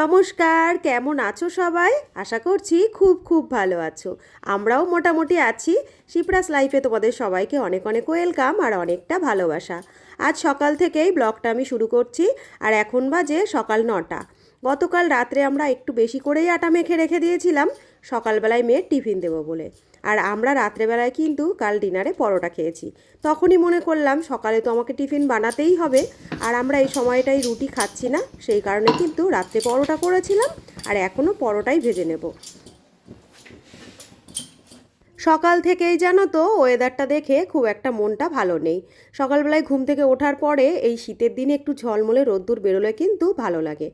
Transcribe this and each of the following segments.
নমস্কার, কেমন আছো সবাই? আশা করছি খুব খুব ভালো আছো। আমরাও মোটামুটি আছি। শিপ্রাস লাইফে তোমাদের সবাইকে অনেক অনেক ওয়েলকাম আর অনেকটা ভালোবাসা। আজ সকাল থেকেই ব্লগটা আমি শুরু করছি আর এখন বাজে সকাল নটা। গতকাল রাত্রে আমরা একটু বেশি করেই আটা মেখে রেখে দিয়েছিলাম। সকালবেলায় মেয়ের টিফিন দেবো বলে। আর আমরা রাত্রেবেলায় কিন্তু কাল ডিনারে পরোটা খেয়েছি। তখনই মনে করলাম সকালে তো আমাকে টিফিন বানাতেই হবে। আর আমরা এই সময়টাই রুটি খাচ্ছি না, সেই কারণে কিন্তু রাত্রে পরোটা করেছিলাম আর এখনও পরোটাই ভেজে নেব। সকাল থেকেই জানো তো ওয়েদারটা দেখে খুব একটা মনটা ভালো নেই। সকালবেলায় ঘুম থেকে ওঠার পরে এই শীতের দিনে একটু ঝলমলে রোদ্দুর বেরোলে কিন্তু ভালো লাগে।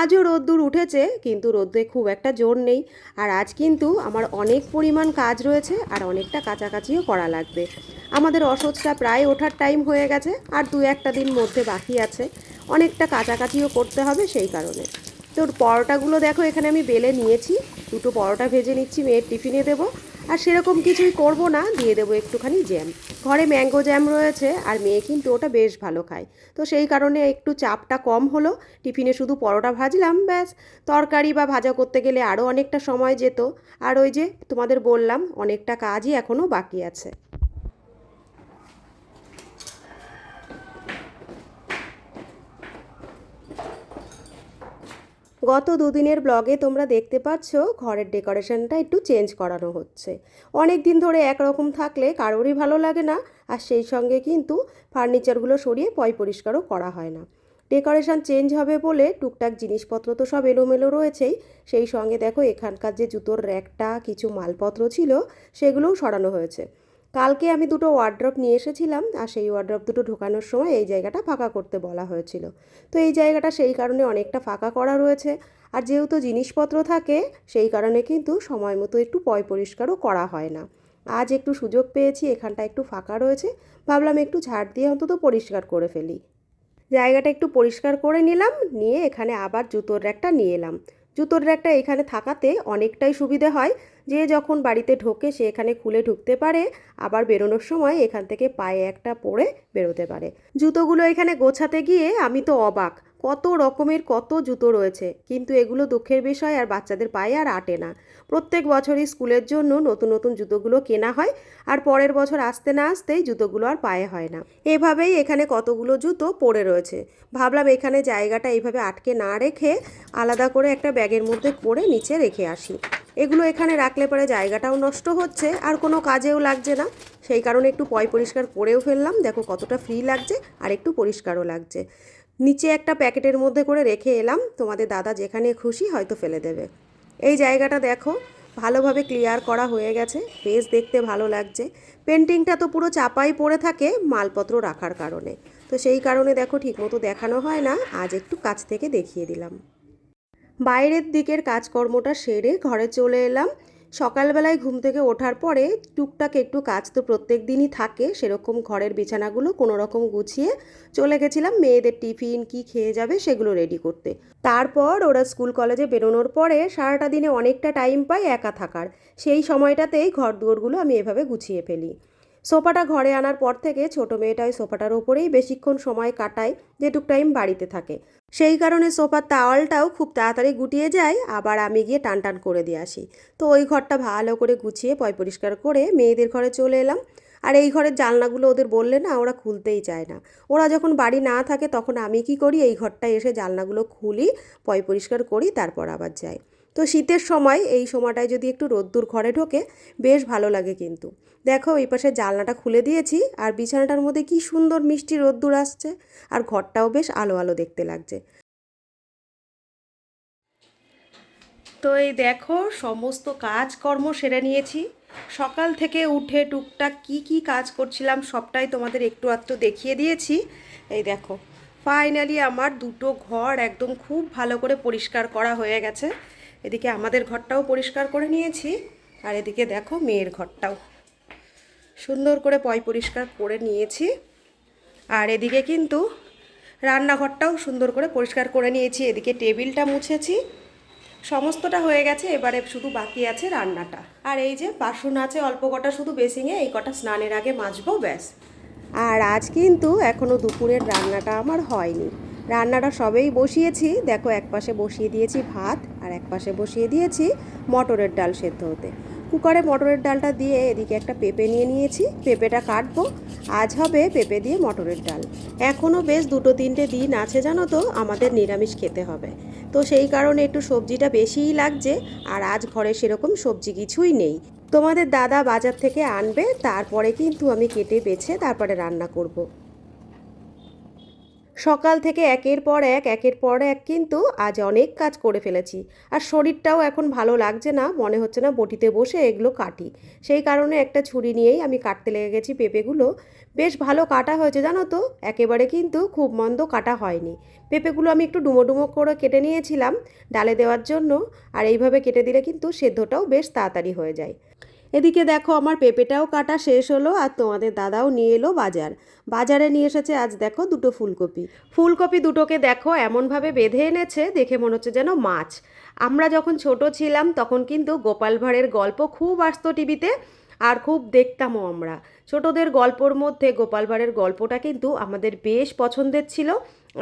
আজও রোদ্দুর উঠেছে, কিন্তু রোদ্দে খুব একটা জোর নেই। আর আজ কিন্তু আমার অনেক পরিমাণ কাজ রয়েছে আর অনেকটা কাছাকাছিও করা লাগবে। আমাদের অসহজটা প্রায় ওঠার টাইম হয়ে গেছে আর দু একটা দিন মধ্যে বাকি আছে। অনেকটা কাছাকাছিও করতে হবে সেই কারণে। তোর পরোটাগুলো দেখো, এখানে আমি বেলে নিয়েছি। দুটো পরোটা ভেজে নিচ্ছি, মেয়ের টিফিনে দেবো। আর সেরকম কিছুই করব না, দিয়ে দেবো একটুখানি জ্যাম ঘরে ম্যাঙ্গো জ্যাম রয়েছে, আর মেয়ে কিন্তু ওটা বেশ ভালো খায়। তো সেই কারণে একটু চাপটা কম হলো, টিফিনে শুধু পরোটা ভাজলাম, ব্যাস। তরকারি বা ভাজা করতে গেলে আরও অনেকটা সময় যেত। আর ওই যে তোমাদের বললাম, অনেকটা কাজই এখনও বাকি আছে। গত দুদিনের ব্লগে তোমরা দেখতে পাচ্ছ, ঘরের ডেকোরেশনটা একটু চেঞ্জ করানো হচ্ছে। অনেক দিন ধরে একরকম থাকলে কারোরই ভালো লাগে না, আর সেই সঙ্গে কিন্তু ফার্নিচারগুলো সরিয়ে পয় পরিষ্কারও করা হয় না। ডেকোরেশন চেঞ্জ হবে বলে টুকটাক জিনিসপত্র তো সব এলোমেলো রয়েছেই, সেই সঙ্গে দেখো এখানকার যে জুতোর র্যাকটা, কিছু মালপত্র ছিল, সেগুলোও সরানো হয়েছে। কালকে আমি দুটো ওয়ার্ড্রপ নিয়ে এসেছিলাম, আর সেই ওয়ার্ড্রপ দুটো ঢোকানোর সময় এই জায়গাটা ফাঁকা করতে বলা হয়েছিল। তো এই জায়গাটা সেই কারণে অনেকটা ফাঁকা করা রয়েছে, আর যেহেতু জিনিসপত্র থাকে, সেই কারণে কিন্তু সময় মতো একটু পয় পরিষ্কারও করা হয় না। আজ একটু সুযোগ পেয়েছি, এখানটা একটু ফাঁকা রয়েছে, ভাবলাম একটু ঝাড় দিয়ে অন্তত পরিষ্কার করে ফেলি। জায়গাটা একটু পরিষ্কার করে নিলাম, নিয়ে এখানে আবার জুতোর একটা নিয়ে এলাম। জুতোর র্যাকটা এখানে থাকাতে অনেকটাই সুবিধে হয়। যে যখন বাড়িতে ঢোকে, সে এখানে খুলে ঢুকতে পারে, আবার বেরোনোর সময় এখান থেকে পায়ে একটা পরে বেরোতে পারে। জুতোগুলো এখানে গোছাতে গিয়ে আমি তো অবাক। কত রকমের কত জুতো রয়েছে, কিন্তু এগুলো দুঃখের বিষয় আর বাচ্চাদের পায়ে আর আটে না। প্রত্যেক বছরই স্কুলের জন্য নতুন নতুন জুতোগুলো কেনা হয় আর পরের বছর আসতে না আসতেই জুতোগুলো আর পায়ে হয় না। এভাবেই এখানে কতগুলো জুতো পড়ে রয়েছে। ভাবলাম এখানে জায়গাটা এইভাবে আটকে না রেখে আলাদা করে একটা ব্যাগের মধ্যে করে নিচে রেখে আসি। এগুলো এখানে রাখলে পরে জায়গাটাও নষ্ট হচ্ছে আর কোনো কাজেও লাগছে না। সেই কারণে একটু পয় পরিষ্কার করেও ফেললাম। দেখো কতটা ফ্রি লাগছে আর একটু পরিষ্কারও লাগছে। নিচে একটা প্যাকেটের মধ্যে করে রেখে এলাম। তোমাদের দাদা যেখানে খুশি হয়তো ফেলে দেবে। এই জায়গাটা দেখো, ভালোভাবে ক্লিয়ার করা হয়ে গেছে। বেশ দেখতে ভালো লাগছে। পেন্টিংটা তো পুরো চাপাই পড়ে থাকে মালপত্র রাখার কারণে। তো সেই কারণে দেখো, ঠিকমতো দেখানো হয় না। আজ একটু কাছ থেকে দেখিয়ে দিলাম। বাইরের দিকের কাজকর্মটা সেরে ঘরে চলে এলাম। সকালবেলায় ঘুম থেকে ওঠার পরে টুকটাক একটু কাজ তো প্রত্যেক দিনই থাকে, সেরকম ঘরের বিছানাগুলো কোনো রকম গুছিয়ে চলে গেছিলাম। মেয়েদের টিফিন, কি খেয়ে যাবে সেগুলো রেডি করতে। তারপর ওরা স্কুল কলেজে বেরোনোর পরে সারাটা দিনে অনেকটা টাইম পাই একা থাকার। সেই সময়টাতেই ঘর দুয়ারগুলো আমি এভাবে গুছিয়ে ফেলি। সোফাটা ঘরে আনার পর থেকে ছোট মেয়েটা ওই সোফাটার ওপরেই বেশিক্ষণ সময় কাটায়, যেটুক টাইম বাড়িতে থাকে। সেই কারণে সোফার তাওয়ালটাও খুব তাড়াতাড়ি গুটিয়ে যায়, আবার আমি গিয়ে টান টান করে দিয়ে আসি। তো ওই ঘরটা ভালো করে গুছিয়ে, পয় পরিষ্কার করে মেয়েদের ঘরে চলে এলাম। আর এই ঘরের জানলাগুলো ওদের বললে না, ওরা খুলতেই চায় না। ওরা যখন বাড়ি না থাকে, তখন আমি কি করি? এই ঘরটায় এসে জানলাগুলো খুলি, পয় পরিষ্কার করি, তারপর আবার যাই। তো শীতের সময় এই সময়টায় যদি একটু রোদ্দুর ঘরে ঢোকে, বেশ ভালো লাগে কিন্তু। দেখো, এই পাশে জানলাটা খুলে দিয়েছি আর বিছানাটার মধ্যে কি সুন্দর মিষ্টি রোদ্দুর আসছে আর ঘরটাও বেশ আলো আলো দেখতে লাগছে। তো এই দেখো, সমস্ত কাজকর্ম সেরে নিয়েছি। সকাল থেকে উঠে টুকটাক কি কি কাজ করছিলাম সবটাই তোমাদের একটু আধটু দেখিয়ে দিয়েছি। এই দেখো, ফাইনালি আমার দুটো ঘর একদম খুব ভালো করে পরিষ্কার করা হয়ে গেছে। এদিকে আমাদের ঘরটাও পরিষ্কার করে নিয়েছি, আর এদিকে দেখো মেয়ের ঘরটাও। সুন্দর করে পয় পরিষ্কার করে নিয়েছি, আর এদিকে কিন্তু রান্নাঘরটাও সুন্দর করে পরিষ্কার করে নিয়েছি, এদিকে টেবিলটা মুছেছি, সমস্তটা হয়ে গেছে, এবারে শুধু বাকি আছে রান্নাটা। আর এই যে বাসন আছে, অল্প কটা শুধু বেসিংয়ে, এই কটা স্নানের আগে মাজবো, ব্যাস। আর আজ কিন্তু এখনও দুপুরের রান্নাটা আমার হয়নি। রান্নাটা সবেই বসিয়েছি। দেখো, এক পাশে বসিয়ে দিয়েছি ভাত আর এক পাশে বসিয়ে দিয়েছি মটরের ডাল সেদ্ধ হতে। কুকারে মটরের ডালটা দিয়ে এদিকে একটা পেঁপে নিয়ে নিয়েছি। পেঁপেটা কাটবো। আজ হবে পেঁপে দিয়ে মটরের ডাল। এখনও বেশ দুটো তিনটে দিন আছে জানো তো, আমাদের নিরামিষ খেতে হবে। তো সেই কারণে একটু সবজিটা বেশিই লাগছে আর আজ ঘরে সেরকম সবজি কিছুই নেই। তোমাদের দাদা বাজার থেকে আনবে, তারপরে কিন্তু আমি কেটে বেছে তারপরে রান্না করব। সকাল থেকে একের পর এক, একের পর এক কিন্তু আজ অনেক কাজ করে ফেলেছি। আর শরীরটাও এখন ভালো লাগছে না, মনে হচ্ছে না বটিতে বসে এগুলো কাটি। সেই কারণে একটা ছুরি নিয়েই আমি কাটতে লেগে গেছি পেঁপেগুলো। বেশ ভালো কাটা হয়েছে, জানো তো? একেবারে কিন্তু খুব মন্দ কাটা হয়নি। পেঁপেগুলো আমি একটু ডুমো ডুমো করে কেটে নিয়েছিলাম ডালে দেওয়ার জন্য। আর এইভাবে কেটে দিলে কিন্তু সেদ্ধটাও বেশ তাড়াতাড়ি হয়ে যায়। এদিকে দেখো, আমার পেঁপেটাও কাটা শেষ হলো আর তোমাদের দাদাও নিয়ে এলো বাজার। বাজারে নিয়ে এসেছে আজ দেখো দুটো ফুলকপি। ফুলকপি দুটোকে দেখো এমনভাবে বেঁধে এনেছে, দেখে মনে হচ্ছে যেন মাছ। আমরা যখন ছোট ছিলাম তখন কিন্তু গোপাল ভাঁড়ের গল্প খুব আসতো টিভিতে আর খুব দেখতামও আমরা। ছোটদের গল্পর মধ্যে গোপাল ভাঁড়ের গল্পটা কিন্তু আমাদের বেশ পছন্দের ছিল।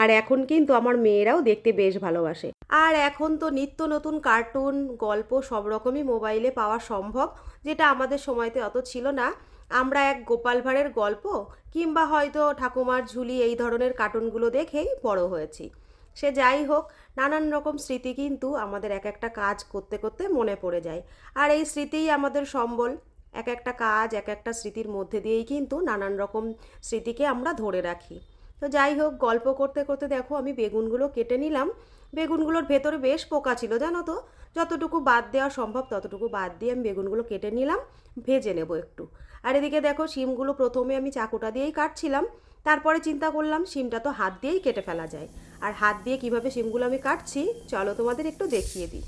আর এখন কিন্তু আমার মেয়েরাও দেখতে বেশ ভালোবাসে। আর এখন তো নিত্য নতুন কার্টুন, গল্প সব রকমই মোবাইলে পাওয়া সম্ভব, যেটা আমাদের সময়তে অত ছিল না। আমরা এক গোপাল ভাঁড়ের গল্প কিংবা হয়তো ঠাকুমার ঝুলি এই ধরনের কার্টুনগুলো দেখেই বড় হয়েছি। সে যাই হোক, নানান রকম স্মৃতি কিন্তু আমাদের এক একটা কাজ করতে করতে মনে পড়ে যায়। আর এই স্মৃতিই আমাদের সম্বল। এক একটা কাজ, এক একটা স্মৃতির মধ্যে দিয়েই কিন্তু নানান রকম স্মৃতিকে আমরা ধরে রাখি। তো যাই হোক, গল্প করতে করতে দেখো আমি বেগুনগুলো কেটে নিলাম। বেগুনগুলোর ভেতরে বেশ পোকা ছিল, জানো তো? যতটুকু বাদ দেওয়া সম্ভব ততটুকু বাদ দিয়ে আমি বেগুনগুলো কেটে নিলাম, ভেজে নেব একটু। আর এদিকে দেখো শিমগুলো প্রথমে আমি চাকুটা দিয়েই কাটছিলাম, তারপরে চিন্তা করলাম শিমটা তো হাত দিয়েই কেটে ফেলা যায়। আর হাত দিয়ে কীভাবে শিমগুলো আমি কাটছি, চলো তোমাদের একটু দেখিয়ে দিই।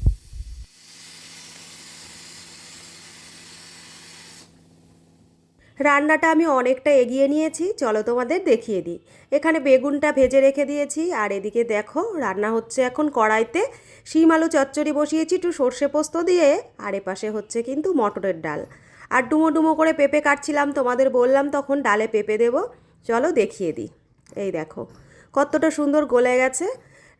রান্নাটা আমি অনেকটা এগিয়ে নিয়েছি, চলো তোমাদের দেখিয়ে দিই। এখানে বেগুনটা ভেজে রেখে দিয়েছি, আর এদিকে দেখো রান্না হচ্ছে এখন কড়াইতে। শিম আলু চচ্চড়ি বসিয়েছি, একটু সর্ষে পোস্ত দিয়ে, আর এপাশে হচ্ছে কিন্তু মটরের ডাল। আর ডুমো ডুমো করে পেঁপে কাটছিলাম, তোমাদের বললাম তখন ডালে পেঁপে দেবো। চলো দেখিয়ে দিই। এই দেখো, কতটা সুন্দর গলে গেছে।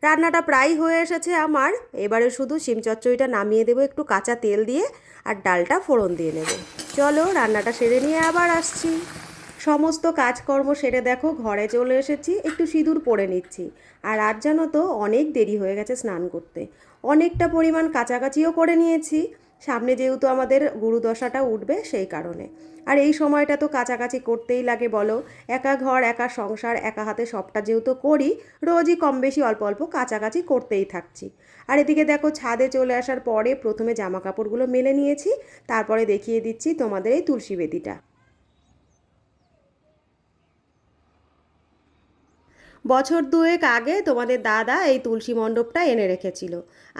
রান্নাটা প্রায় হয়ে এসেছে আমার। এবারে শুধু শিম চচ্চড়িটা নামিয়ে দেবো, একটু কাঁচা তেল দিয়ে, আর ডালটা ফোড়ন দিয়ে নেব। চলো রান্নাটা সেরে নিয়ে আবার আসছি। সমস্ত কাজকর্ম সেরে দেখো, ঘরে চলে এসেছি, একটু সিঁদুর পরে নিচ্ছি। আর আজ জানো তো, অনেক দেরি হয়ে গেছে স্নান করতে। অনেকটা পরিমাণ কাছাকাছিও করে নিয়েছি। সামনে যেহেতু আমাদের গুরুদশাটা উঠবে সেই কারণে। আর এই সময়টা তো কাছাকাছি করতেই লাগে, বলো। একা ঘর, একা সংসার, একা হাতে সবটা যেহেতু করি, রোজই কম বেশি অল্প অল্প কাছাকাছি করতেই থাকছি। আর এদিকে দেখো, ছাদে চলে আসার পরে প্রথমে জামা কাপড়গুলো মেলে নিয়েছি, তারপরে দেখিয়ে দিচ্ছি তোমাদের এই তুলসী বেদিটা। বছর দুয়েক আগে তোমাদের দাদা এই তুলসী মণ্ডপটা এনে রেখেছিল।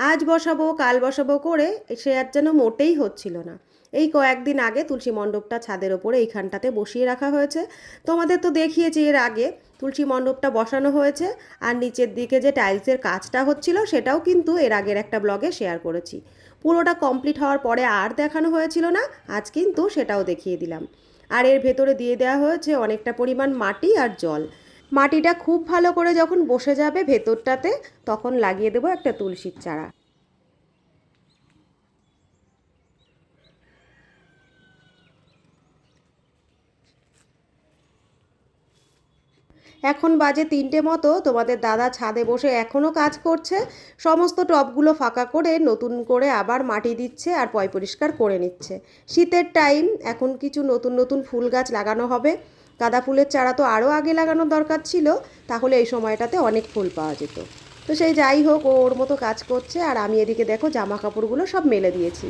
আজ বসাবো, কাল বসাবো করে সে আর যেন মোটেই হচ্ছিল না। এই কয়েকদিন আগে তুলসী মণ্ডপটা ছাদের ওপরে এইখানটাতে বসিয়ে রাখা হয়েছে। তোমাদের তো দেখিয়েছি এর আগে তুলসী মণ্ডপটা বসানো হয়েছে। আর নিচের দিকে যে টাইলসের কাজটা হচ্ছিল সেটাও কিন্তু এর আগের একটা ব্লগে শেয়ার করেছি। পুরোটা কমপ্লিট হওয়ার পরে আর দেখানো হয়েছিল না, আজ কিন্তু সেটাও দেখিয়ে দিলাম। আর এর ভেতরে দিয়ে দেওয়া হয়েছে অনেকটা পরিমাণ মাটি আর জল। মাটিটা খুব ভালো করে যখন বসে যাবে ভেতরটাতে, তখন লাগিয়ে দেবো একটা তুলসীর চারা। এখন বাজে তিনটে মতো, তোমাদের দাদা ছাদে বসে এখনও কাজ করছে। সমস্ত টবগুলো ফাঁকা করে নতুন করে আবার মাটি দিচ্ছে আর পয় পরিষ্কার করে নিচ্ছে। শীতের টাইম, এখন কিছু নতুন নতুন ফুল গাছ লাগানো হবে। গাঁদা ফুলের চারা তো আরও আগে লাগানোর দরকার ছিল, তাহলে এই সময়টাতে অনেক ফুল পাওয়া যেত। তো সেই যাই হোক ও ওর মতো কাজ করছে আর আমি এদিকে দেখো জামা কাপড়গুলো সব মেলে দিয়েছি।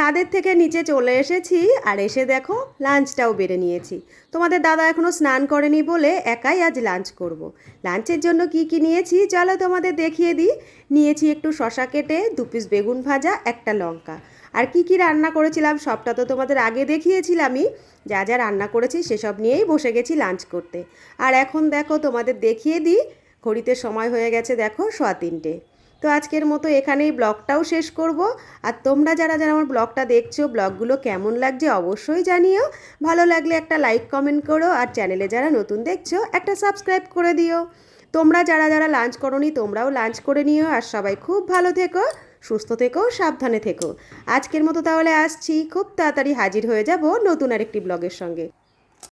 ছাদের থেকে নিচে চলে এসেছি আর এসে দেখো লাঞ্চটাও বেড়ে নিয়েছি। তোমাদের দাদা এখনও স্নান করেনি বলে একাই আজ লাঞ্চ করব। লাঞ্চের জন্য কি কি নিয়েছি চলো তোমাদের দেখিয়ে দিই। নিয়েছি একটু শশা কেটে, দু পিস বেগুন ভাজা, একটা লঙ্কা। আর কি কি রান্না করেছিলাম সবটা তো তোমাদের আগে দেখিয়েছিলামই। যা যা রান্না করেছি সেসব নিয়েই বসে গেছি লাঞ্চ করতে। আর এখন দেখো তোমাদের দেখিয়ে দিই, ঘড়িতে সময় হয়ে গেছে দেখো সোয়া তিনটে। তো আজকের মতো এখানেই ব্লগটাও শেষ করব। আর তোমরা যারা যারা আমার ব্লগটা দেখছ, ব্লগগুলো কেমন লাগছে অবশ্যই জানিও। ভালো লাগলে একটা লাইক, কমেন্ট করো। আর চ্যানেলে যারা নতুন দেখছ, একটা সাবস্ক্রাইব করে দিও। তোমরা যারা যারা লাঞ্চ করনি, তোমরাও লাঞ্চ করে নিও। আর সবাই খুব ভালো থেকো, সুস্থ থেকো, সাবধানে থেকো। আজকের মতো তাহলে আসছি। খুব তাড়াতাড়ি হাজির হয়ে যাব নতুন আরেকটি ব্লগের সঙ্গে।